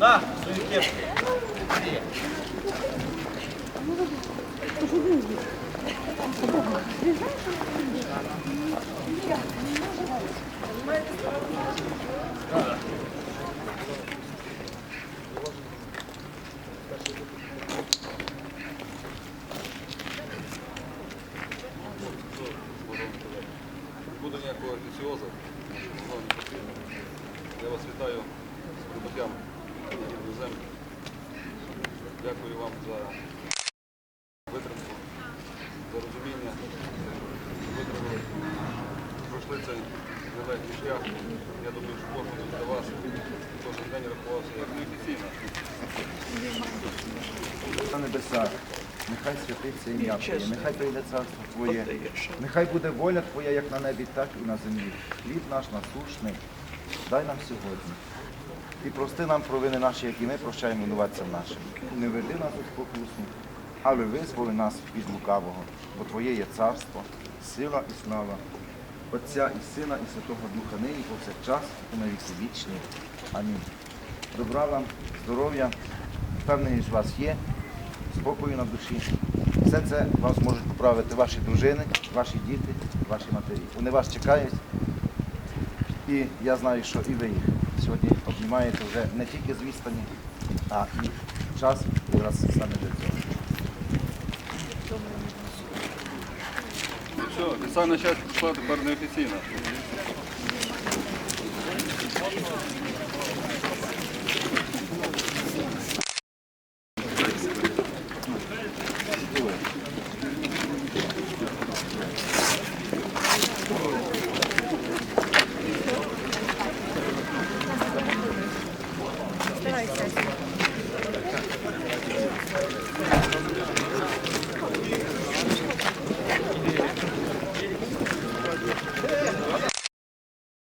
На, свою кепку. Буде ніякого офіціозу, воно не потрібно. Я вас вітаю з прибуттям до. Дякую вам за витримку, за розуміння. Витримали, пройшли цей нелегкий шлях. Я думаю, що кожен для вас кожен день рахувався як неофіційно. на небесах. Нехай святиться ім'я Твоє, нехай прийде царство Твоє, нехай буде воля Твоя як на небі, так і на землі. Хліб наш насушний, дай нам сьогодні. І прости нам провини наші, які ми прощаємо винуватцям нашим. Не веди нас у спокусу, але визволи нас від лукавого, бо Твоє є царство, сила і слава, Отця і Сина, і Святого Духа нині, повсякчас, і на віки вічні. Амінь. Добра вам, здоров'я, впевненість у вас є, спокою на душі. Все це вас можуть поправити ваші дружини, ваші діти, ваші матері. Вони вас чекають. І я знаю, що і ви їх сьогодні обнімаєте вже не тільки з відстані, а і час якраз саме для цього. Все, Оксана зараз пішла тепер неофіційно. Kolay gelsin.